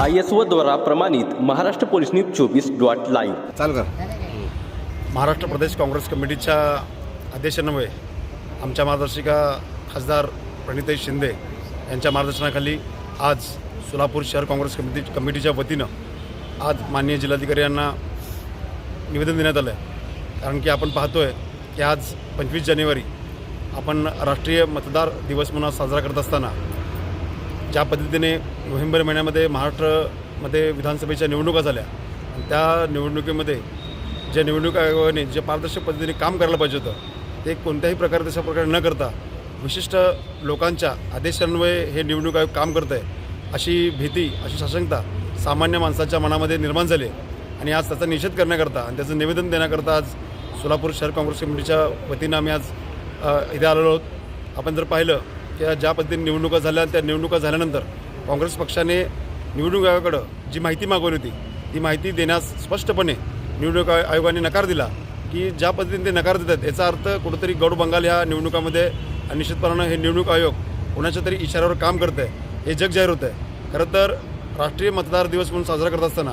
I S O द्वारा प्रमाणित Maharashtra police news चोवीस डॉट लाईव्ह. चालू कर. महाराष्ट्र प्रदेश काँग्रेस कमिटीच्या अध्यक्षांमुळे आमच्या मार्गदर्शिका खासदार प्रणिताई शिंदे यांच्या मार्गदर्शनाखाली आज सोलापूर शहर काँग्रेस कमिटी कमिटीच्या वतीनं आज माननीय जिल्हाधिकारी यांना निवेदन देण्यात आलं आहे कारण की आपण पाहतोय की आज पंचवीस जानेवारी आपण राष्ट्रीय मतदार दिवस म्हणून साजरा करत असताना ज्या पद्धतीने नोव्हेंबर महिन्यामध्ये महाराष्ट्रामध्ये विधानसभेच्या निवडणुका झाल्या त्या निवडणुकीमध्ये ज्या निवडणूक आयोगाने जे पारदर्शक पद्धतीने काम करायला पाहिजे होतं ते कोणत्याही प्रकारे तशा प्रकारे न करता विशिष्ट लोकांच्या आदेशान्वये हे निवडणूक आयोग काम करत आहे अशी भीती अशी साशंकता सामान्य माणसाच्या मनामध्ये निर्माण झाली आणि आज त्याचा निषेध करण्याकरता आणि त्याचं निवेदन देण्याकरता आज सोलापूर शहर काँग्रेस कमिटीच्या वतीनं आम्ही आज इथे आलेलो आहोत. आपण जर पाहिलं की ज्या पद्धतीने निवडणुका झाल्या त्या निवडणुका झाल्यानंतर काँग्रेस पक्षाने निवडणूक आयोगाकडं जी माहिती मागवली होती ती माहिती देण्यास स्पष्टपणे निवडणूक आयोगाने नकार दिला की ज्या पद्धतीने ते नकार देतात याचा अर्थ कुठंतरी गौड बंगाल ह्या निवडणुकामध्ये आणि निश्चितपणानं हे निवडणूक आयोग कोणाच्या तरी इशाऱ्यावर काम करतं आहे हे जग जाहीर होतं आहे खरं तर राष्ट्रीय मतदार दिवस म्हणून साजरा करत असताना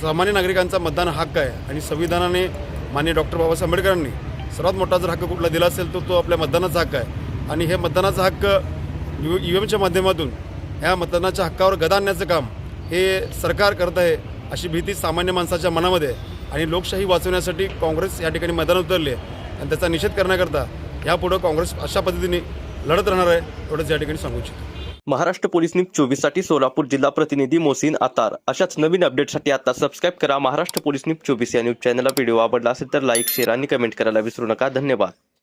सामान्य नागरिकांचा मतदान हक्क आहे आणि संविधानाने माननीय डॉक्टर बाबासाहेब आंबेडकरांनी सर्वात मोठा जर हक्क कुठला दिला असेल तर तो आपल्या मतदानाचा हक्क आहे. आणि हे मतदानाचा हक्क यू यू एमच्या माध्यमातून ह्या मतदानाच्या हक्कावर गदा आणण्याचं काम हे सरकार करत आहे अशी भीती सामान्य माणसाच्या मनामध्ये आणि लोकशाही वाचवण्यासाठी काँग्रेस या ठिकाणी मैदानात उतरली आहे. आणि त्याचा निषेध करण्याकरता यापुढं काँग्रेस अशा पद्धतीने लढत राहणार आहे एवढंच या ठिकाणी सांगू इच्छितो. महाराष्ट्र पोलीस न्यूज चोवीससाठी सोलापूर जिल्हा प्रतिनिधी मोसिन आतार अशाच नवीन अपडेटसाठी आता सबस्क्राईब करा महाराष्ट्र पोलीस न्यूज चोवीस या न्यूज चॅनलला व्हिडिओ आवडला असेल तर लाईक शेअर आणि कमेंट करायला विसरू नका. धन्यवाद.